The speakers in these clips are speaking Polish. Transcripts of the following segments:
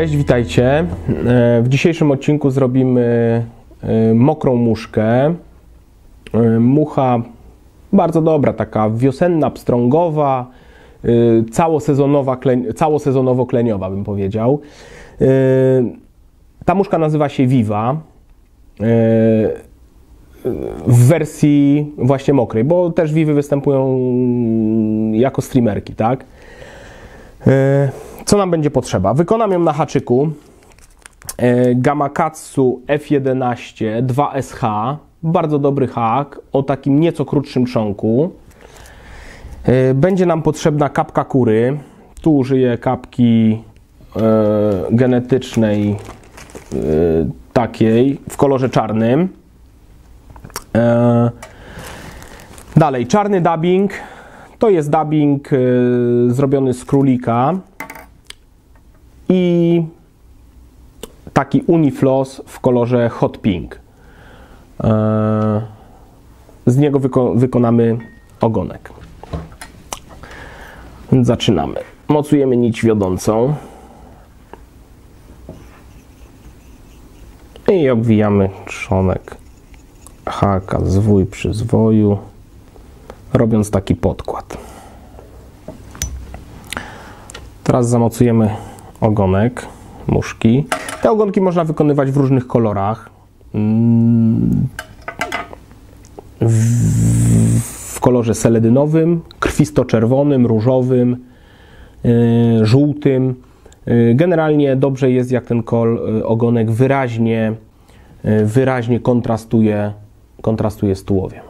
Cześć, witajcie. E, W dzisiejszym odcinku zrobimy e, mokrą muszkę. E, Mucha bardzo dobra, taka wiosenna, pstrągowa, całosezonowa, całosezonowo-kleniowa bym powiedział. Ta muszka nazywa się Viva w wersji właśnie mokrej, bo też Vivy występują jako streamerki, tak? E, Co nam będzie potrzeba? Wykonam ją na haczyku e, Gamakatsu F11 2SH. Bardzo dobry hak o takim nieco krótszym trzonku. E, Będzie nam potrzebna kapka kury. Tu użyję kapki genetycznej takiej w kolorze czarnym. Dalej, czarny dubbing. To jest dubbing e, zrobiony z królika i taki Unifloss w kolorze hot pink. E, Z niego wyko- wykonamy ogonek. Zaczynamy. Mocujemy nić wiodącą i obwijamy trzonek haka zwój przy zwoju, robiąc taki podkład. Teraz zamocujemy ogonek muszki. Te ogonki można wykonywać w różnych kolorach. W, kolorze seledynowym, krwisto-czerwonym, różowym, yy, żółtym. Yy, Generalnie dobrze jest, jak ten kol, yy, ogonek wyraźnie, wyraźnie kontrastuje, kontrastuje z tułowiem.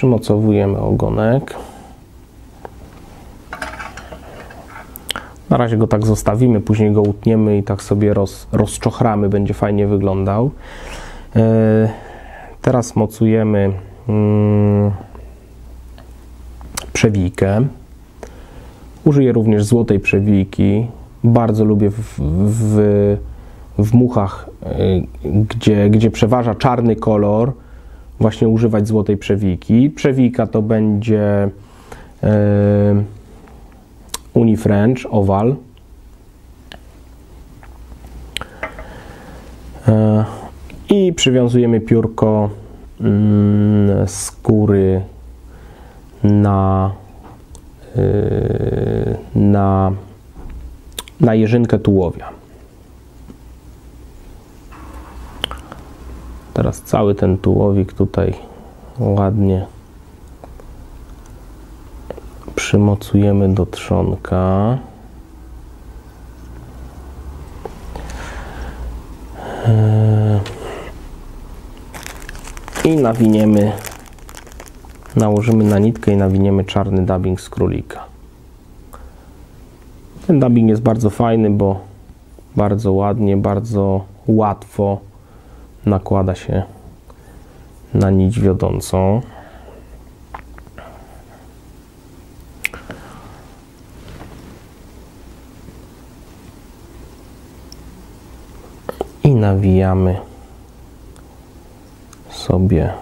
Przymocowujemy ogonek. Na razie go tak zostawimy, później go utniemy i tak sobie roz, rozczochramy, będzie fajnie wyglądał. E, teraz mocujemy mm, przewijkę. Użyję również złotej przewijki. Bardzo lubię w, w, w muchach, y, gdzie, gdzie przeważa czarny kolor, właśnie używać złotej przewijki. Przewijka to będzie y, Unifrench Oval. E, I przywiązujemy piórko mm, skóry na, y, na, na jeżynkę tułowia. Teraz cały ten tułowik tutaj ładnie przymocujemy do trzonka. Eee, I nawiniemy, nałożymy na nitkę i nawiniemy czarny dubbing z królika. Ten dubbing jest bardzo fajny, bo bardzo ładnie, bardzo łatwo nakłada się na nić wiodącą. i nawijamy sobie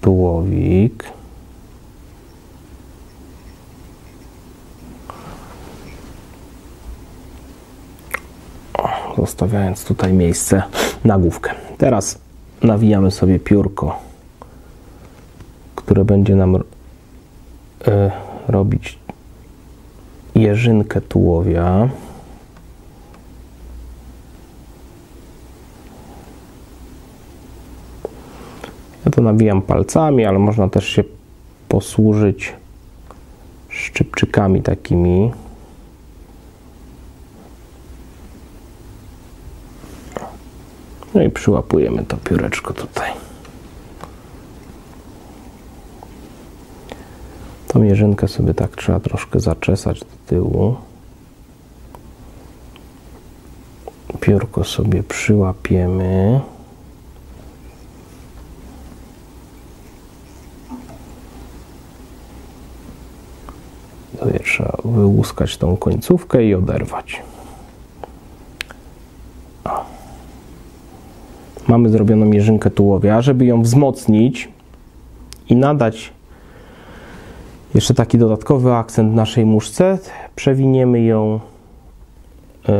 tułowik. Zostawiając tutaj miejsce na główkę. Teraz nawijamy sobie piórko, które będzie nam e, robić jeżynkę tułowia. Ja to nawijam palcami, ale można też się posłużyć szczypczykami takimi. No i przyłapujemy to pióreczko tutaj. Tą jeżynkę sobie tak trzeba troszkę zaczesać do tyłu. Piórko sobie przyłapiemy. Tutaj trzeba wyłuskać tą końcówkę i oderwać. Mamy zrobioną jeżynkę tułowia. Żeby ją wzmocnić i nadać Jeszcze taki dodatkowy akcent naszej muszce. Przewiniemy ją yy,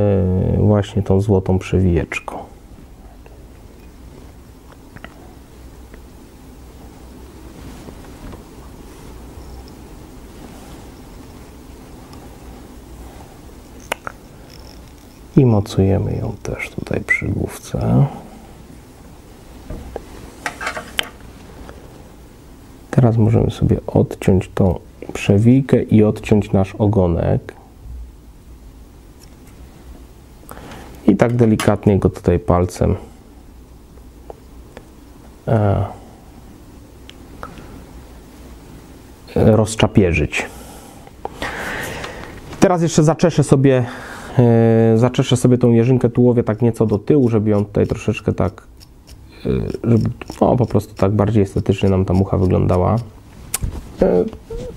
właśnie tą złotą przewijeczką. I mocujemy ją też tutaj przy główce. Teraz możemy sobie odciąć tą przewijkę i odciąć nasz ogonek. I tak delikatnie go tutaj palcem e, rozczapierzyć. Teraz jeszcze zaczeszę sobie e, zaczeszę sobie tą jeżynkę tułowie tak nieco do tyłu, żeby ją tutaj troszeczkę tak żeby no, po prostu tak bardziej estetycznie nam ta mucha wyglądała. E,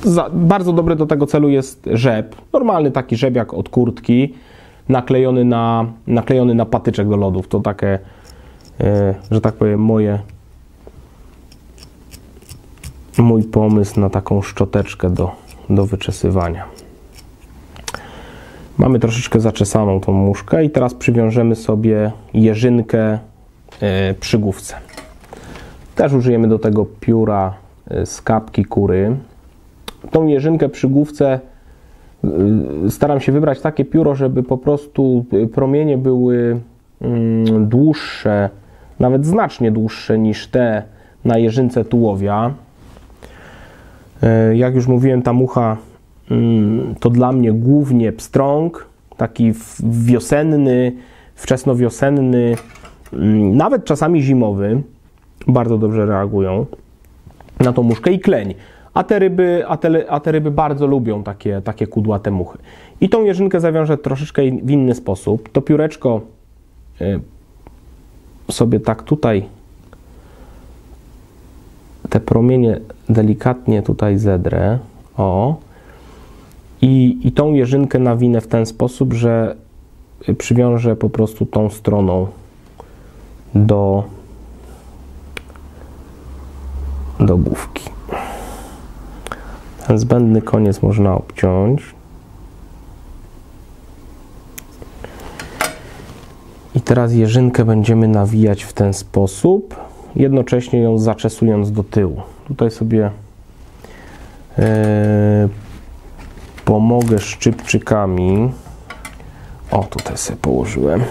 za, bardzo dobry do tego celu jest rzep. Normalny taki rzep jak od kurtki, naklejony na, naklejony na patyczek do lodów. To takie, e, że tak powiem, moje mój pomysł na taką szczoteczkę do, do wyczesywania. Mamy troszeczkę zaczesaną tą muszkę i teraz przywiążemy sobie jeżynkę E, przy główce. Też użyjemy do tego pióra e, z kapki kury. Tą jeżynkę przy główce e, staram się wybrać takie pióro, żeby po prostu promienie były mm, dłuższe, nawet znacznie dłuższe niż te na jeżynce tułowia. Jak już mówiłem, ta mucha mm, to dla mnie głównie pstrąg, taki wiosenny, wczesnowiosenny, nawet czasami zimowy, bardzo dobrze reagują na tą muszkę i kleń. A te ryby, a te, a te ryby bardzo lubią takie, takie kudłate muchy. I tą jeżynkę zawiążę troszeczkę w inny sposób. To pióreczko y, sobie tak tutaj te promienie delikatnie tutaj zedrę. O. I, I tą jeżynkę nawinę w ten sposób, że przywiążę po prostu tą stroną do, do główki. Ten zbędny koniec można obciąć. I teraz jeżynkę będziemy nawijać w ten sposób, jednocześnie ją zaczesując do tyłu. Tutaj sobie yy, pomogę szczypczykami. O, tutaj sobie położyłem.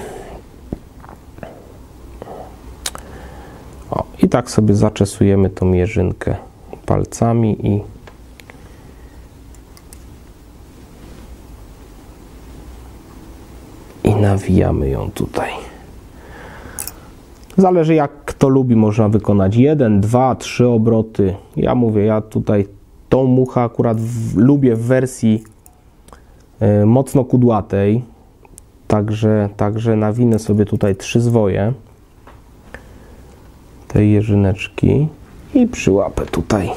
I tak sobie zaczesujemy tą jeżynkę palcami i i nawijamy ją tutaj. Zależy jak kto lubi, można wykonać jeden, dwa, trzy obroty. Ja mówię, ja tutaj tą muchę akurat w, lubię w wersji y, mocno kudłatej. Także, także nawinę sobie tutaj trzy zwoje tej jeżyneczki i przyłapę tutaj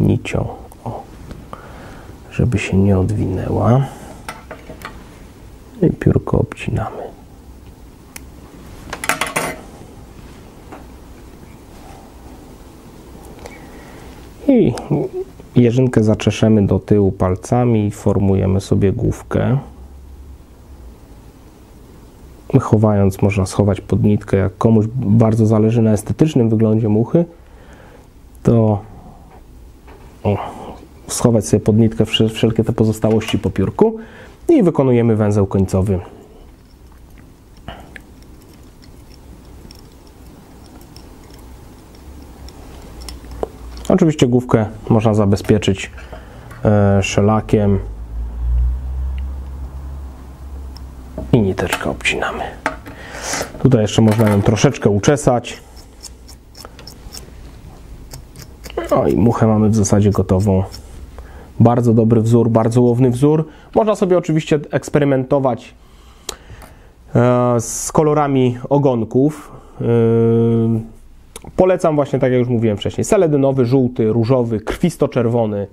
nicią, o, żeby się nie odwinęła. I piórko obcinamy. I jeżynkę zaczeszemy do tyłu palcami i formujemy sobie główkę chowając, można schować pod nitkę. Jak komuś bardzo zależy na estetycznym wyglądzie muchy, to o, schować sobie pod nitkę wszelkie te pozostałości po piórku i wykonujemy węzeł końcowy. Oczywiście główkę można zabezpieczyć e, szelakiem i niteczkę obcinamy. Tutaj jeszcze można ją troszeczkę uczesać. No i muchę mamy w zasadzie gotową. Bardzo dobry wzór, bardzo łowny wzór. Można sobie oczywiście eksperymentować e, z kolorami ogonków. E, polecam właśnie, tak jak już mówiłem wcześniej, seledynowy, żółty, różowy, krwisto-czerwony.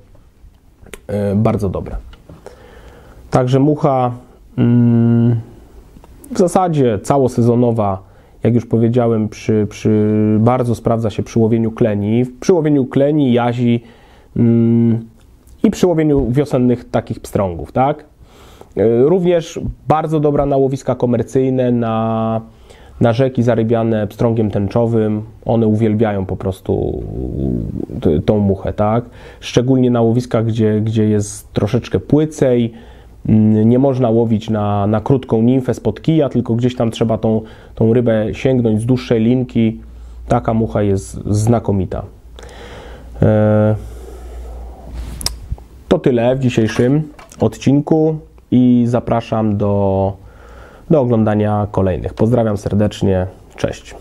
E, bardzo dobre. Także mucha mm, w zasadzie całosezonowa, jak już powiedziałem, przy, przy, bardzo sprawdza się przy łowieniu kleni. Przy łowieniu kleni, jazi, mm, i przy łowieniu wiosennych takich pstrągów, tak? E, również bardzo dobra na łowiska komercyjne, na, na rzeki zarybiane pstrągiem tęczowym. One uwielbiają po prostu tą muchę, tak? Szczególnie na łowiskach, gdzie, gdzie jest troszeczkę płycej, nie można łowić na, na krótką nimfę spod kija, tylko gdzieś tam trzeba tą, tą rybę sięgnąć z dłuższej linki. Taka mucha jest znakomita. E, To tyle w dzisiejszym odcinku i zapraszam do, do oglądania kolejnych. Pozdrawiam serdecznie. Cześć.